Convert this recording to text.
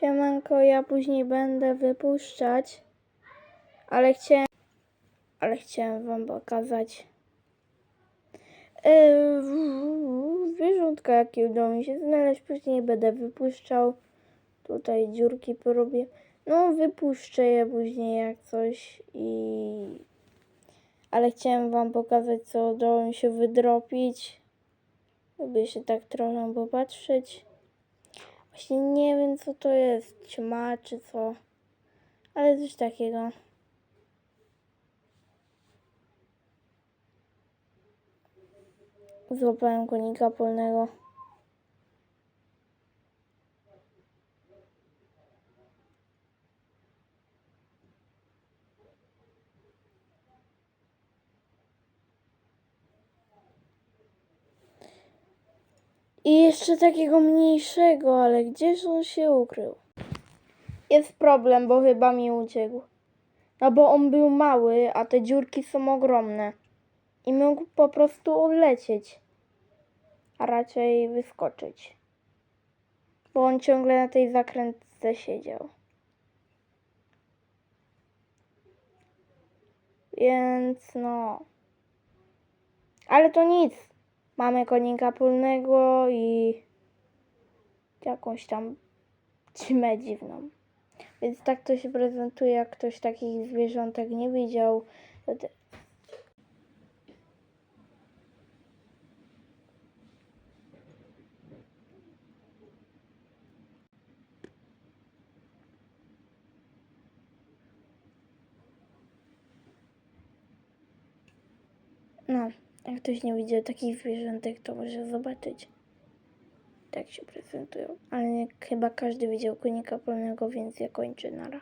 Siemanko, ja później będę wypuszczać, ale chciałem, ale chciałem wam pokazać yy, zwierzątka, jakie udało mi się znaleźć. Później będę wypuszczał. Tutaj dziurki porobię. No, wypuszczę je później jak coś i... Ale chciałem wam pokazać, co udało mi się wydropić. Lubię się tak trochę popatrzeć. Właśnie nie wiem, co to jest. Ćma czy co. Ale coś takiego. Złapałem konika polnego. I jeszcze takiego mniejszego, ale gdzież on się ukrył? Jest problem, bo chyba mi uciekł. No bo on był mały, a te dziurki są ogromne. I mógł po prostu odlecieć. A raczej wyskoczyć. Bo on ciągle na tej zakrętce siedział. Więc no. Ale to nic. Mamy konika polnego i jakąś tam ćmę dziwną. Więc tak to się prezentuje, jak ktoś takich zwierzątek nie widział. No, jak ktoś nie widział takich zwierzątek, to może zobaczyć. Tak się prezentują. Ale chyba każdy widział konika polnego, więc ja kończę nara.